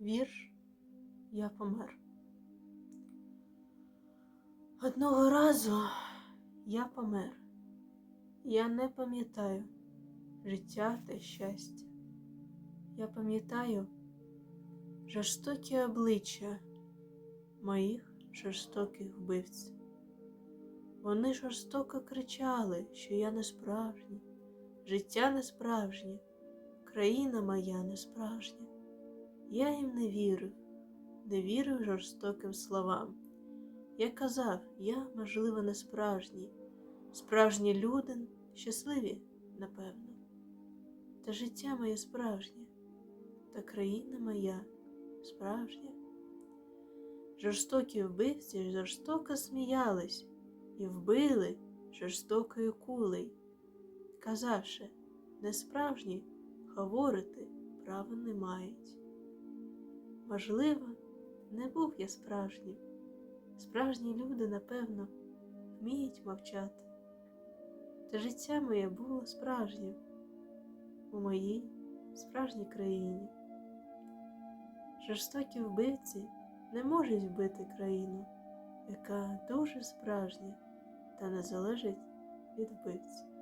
Вірш Я помер. Одного разу я помер. Я не пам'ятаю життя та щастя. Я пам'ятаю жорстокі обличчя моїх жорстоких вбивць. Вони жорстоко кричали, що я не справжній, життя не справжнє, країна моя не справжня. Я їм не вірив, не вірив жорстоким словам. Я казав, я, можливо, не справжній, справжні люди щасливі, напевно. Та життя моє справжнє, та країна моя справжня. Жорстокі вбивці жорстоко сміялись і вбили жорстокою кулею, казавши, несправжні говорити права не мають. Можливо, не був я справжнім. Справжні люди, напевно, вміють мовчати. Та життя моє було справжнім у моїй справжній країні. Жорстокі вбивці не можуть вбити країну, яка дуже справжня та не залежить від вбивці.